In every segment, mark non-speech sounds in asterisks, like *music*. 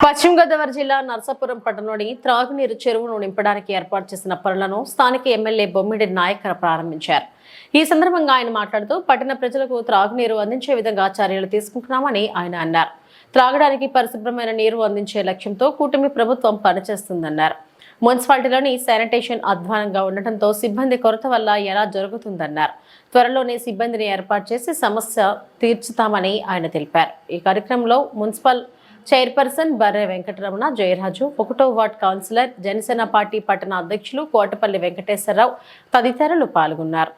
పశ్చిమ గోదావరి జిల్లా నర్సాపురం పట్టణంలోని త్రాగునీరు చెరువును నింపడానికి ఏర్పాటు చేసిన పనులను స్థానిక ఎమ్మెల్యే బొమ్మిడి నాయకర్ ప్రారంభించారు. ఈ సందర్భంగా ఆయన మాట్లాడుతూ పట్టణ ప్రజలకు త్రాగునీరు అందించే విధంగా చర్యలు తీసుకుంటున్నామని ఆయన అన్నారు. త్రాగడానికి పరిశుభ్రమైన నీరు అందించే లక్ష్యంతో కూటమి ప్రభుత్వం పనిచేస్తుందన్నారు. మున్సిపాలిటీలోని శానిటేషన్ అధ్వానంగా ఉండటంతో సిబ్బంది కొరత వల్ల ఎలా జరుగుతుందన్నారు. త్వరలోనే సిబ్బందిని ఏర్పాటు చేసి సమస్య తీర్చుతామని ఆయన తెలిపారు. ఈ కార్యక్రమంలో మున్సిపల్ చైర్పర్సన్ బర్రె వెంకటరమణ జయరాజు ఒకటో వార్డ్ కౌన్సిలర్ జనసేన పార్టీ పట్టణ అధ్యక్షులు కోటపల్లి వెంకటేశ్వరరావు తదితరులు పాల్గొన్నారు.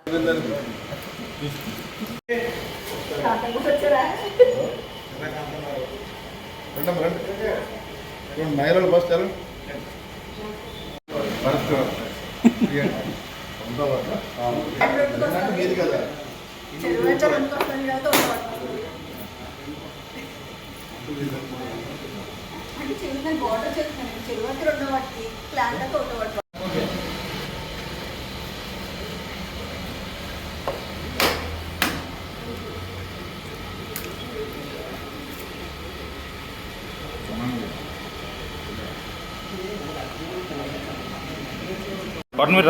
*laughs* మీది కదా అంటే చెరువు బార్డర్ చెప్తున్నాను చెరువు అంటే వాటికి ప్లాంట్ వాటి పట్టు మీరు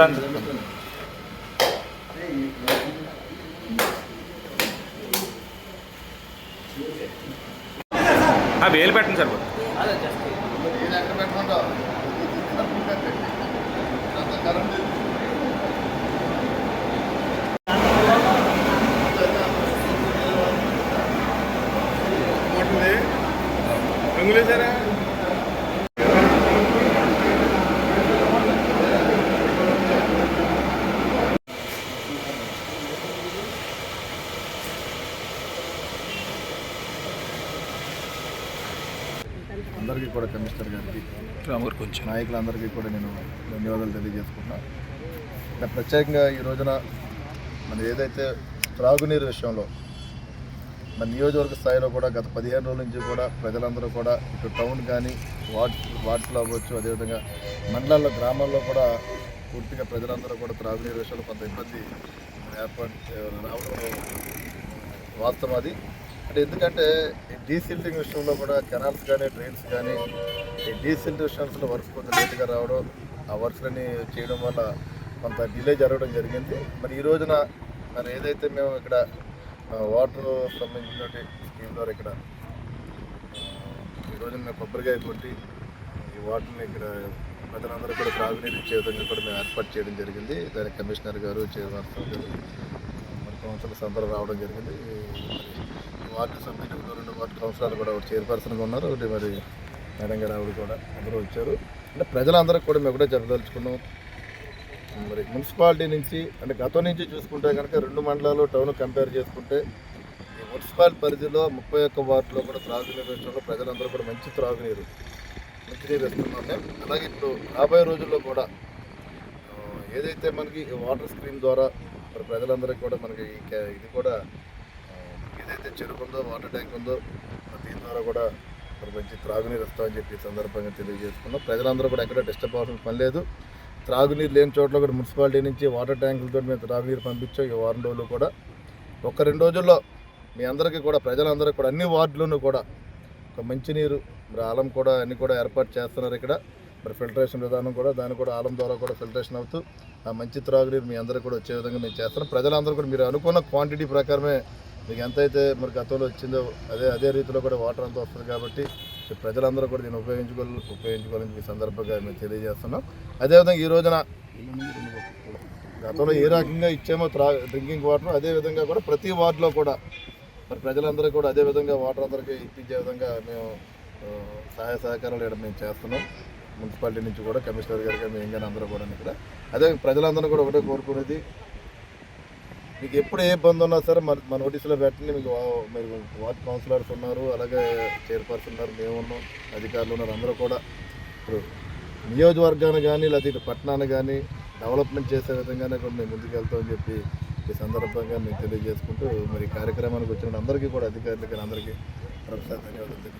ఆ వేలు పెట్టండి సార్ కరెంట్ లేదు. రంగులు సారా అందరికీ కూడా కమిషనర్ గారికి నాయకులందరికీ కూడా నేను ధన్యవాదాలు తెలియజేసుకున్నా ఇంకా ప్రత్యేకంగా ఈ రోజున మన ఏదైతే త్రాగునీరు విషయంలో మన నియోజకవర్గ స్థాయిలో కూడా గత పదిహేను రోజుల నుంచి కూడా ప్రజలందరూ కూడా ఇటు టౌన్ కానీ వార్డ్ వార్డులో అవ్వచ్చు అదేవిధంగా మండలాల్లో గ్రామాల్లో కూడా పూర్తిగా ప్రజలందరూ కూడా త్రాగునీరు విషయంలో కొంత ఇబ్బంది ఏర్పాటు రావడం వాస్తవం అది. అంటే ఎందుకంటే ఈ డీసిల్టింగ్ విషయంలో కూడా కెనాల్స్ కానీ డ్రైన్స్ కానీ ఈ డీసిల్టేషన్స్లో వర్క్స్ కొంచెం లేట్గా రావడం ఆ వర్క్స్లని చేయడం వల్ల కొంత డిలే జరగడం జరిగింది. మరి ఈ రోజున మరి ఏదైతే మేము ఇక్కడ వాటర్ సంబంధించిన స్కీమ్ ద్వారా ఇక్కడ ఈ రోజున మేము కొబ్బరికాయ కొట్టి ఈ వాటర్ని ఇక్కడ ప్రజలందరూ కూడా త్రాగునీరు ఇచ్చే విధంగా కూడా మేము ఏర్పాటు చేయడం జరిగింది. దానికి కమిషనర్ గారు చైర్మన్ గారు మరి కౌన్సిలర్స్ అందరూ రావడం జరిగింది. వార్డు సభ్యులు రెండు వార్డు కౌన్సిలర్లు కూడా ఒకటి చైర్పర్సన్గా ఉన్నారు. ఒకటి మరి మేడం గారు ఆవిడ కూడా అందరూ వచ్చారు. అంటే ప్రజలందరికీ కూడా మేము కూడా చెప్పదలుచుకున్నాం. మరి మున్సిపాలిటీ నుంచి అంటే గతం నుంచి చూసుకుంటే కనుక రెండు మండలాలు టౌన్ కంపేర్ చేసుకుంటే ఈ మున్సిపాలిటీ పరిధిలో ముప్పై ఒక్క వార్డులో కూడా త్రాగునీరు విషయంలో ప్రజలందరూ కూడా మంచి త్రాగునీరు మంచినీరు ఇస్తున్నాం అలాగే ఇప్పుడు రాబోయే రోజుల్లో కూడా ఏదైతే మనకి వాటర్ స్క్రీన్ ద్వారా మరి ప్రజలందరికీ కూడా మనకి ఇది కూడా ఏదైతే చెరుకు ఉందో వాటర్ ట్యాంక్ ఉందో దీని ద్వారా కూడా మరి మంచి త్రాగునీరు వస్తామని చెప్పి సందర్భంగా తెలియజేసుకున్నాం. ప్రజలందరూ కూడా ఎక్కడ డిస్టర్బ్ అవ్వాల్సిన పని లేదు. త్రాగునీరు లేని చోట్ల కూడా మున్సిపాలిటీ నుంచి వాటర్ ట్యాంకులతో మేము త్రాగునీరు పంపించాం. ఈ వారం రోజులు కూడా ఒక రెండు రోజుల్లో మీ అందరికీ కూడా ప్రజలందరికీ కూడా అన్ని వార్డులోనూ కూడా ఒక మంచినీరు మరి ఆలం కూడా అన్నీ కూడా ఏర్పాటు చేస్తున్నారు ఇక్కడ. మరి ఫిల్టరేషన్ విధానం కూడా దాన్ని కూడా ఆలం ద్వారా కూడా ఫిల్టరేషన్ అవుతూ ఆ మంచి త్రాగునీరు మీ అందరికీ కూడా వచ్చే విధంగా మేము చేస్తున్నాం. ప్రజలందరూ కూడా మీరు అనుకున్న క్వాంటిటీ ప్రకారమే మీకు ఎంత అయితే మరి గతంలో వచ్చిందో అదే అదే రీతిలో కూడా వాటర్ అంతా వస్తుంది కాబట్టి ప్రజలందరూ కూడా దీన్ని ఉపయోగించుకోవాలి ఉపయోగించుకోవాలని ఈ సందర్భంగా మేము తెలియజేస్తున్నాం. అదేవిధంగా ఈ రోజున గతంలో ఏ రకంగా ఇచ్చామో త్రా డ్రింకింగ్ వాటర్ అదే విధంగా కూడా ప్రతి వార్డులో కూడా మరి ప్రజలందరూ కూడా అదే విధంగా వాటర్ అందరికీ ఇప్పించే విధంగా మేము సహాయ సహకారాలు ఇక్కడ మేము చేస్తున్నాం. మున్సిపాలిటీ నుంచి కూడా కమిషనర్ గారు మేము ఇంకా అందరూ కూడా ఇక్కడ. అదే ప్రజలందరూ కూడా ఒకటే కోరుకునేది మీకు ఎప్పుడు ఏ ఇబ్బంది ఉన్నా సరే మన మన నోటీసులో పెట్టండి. మీకు వా- మీరు వార్డ్ కౌన్సిలర్స్ ఉన్నారు అలాగే చైర్పర్సన్ ఉన్నారు మేము ఉన్నాం అధికారులు ఉన్నారు అందరూ కూడా. ఇప్పుడు నియోజకవర్గాన్ని కానీ లేకపోతే పట్టణాన్ని కానీ డెవలప్మెంట్ చేసే విధంగానే కూడా మేము ముందుకు వెళ్తామని చెప్పి ఈ సందర్భంగా మేము తెలియజేసుకుంటూ మరి కార్యక్రమానికి వచ్చిన అందరికీ కూడా అధికారులకి అందరికీ మరొకసారి ధన్యవాదాలు.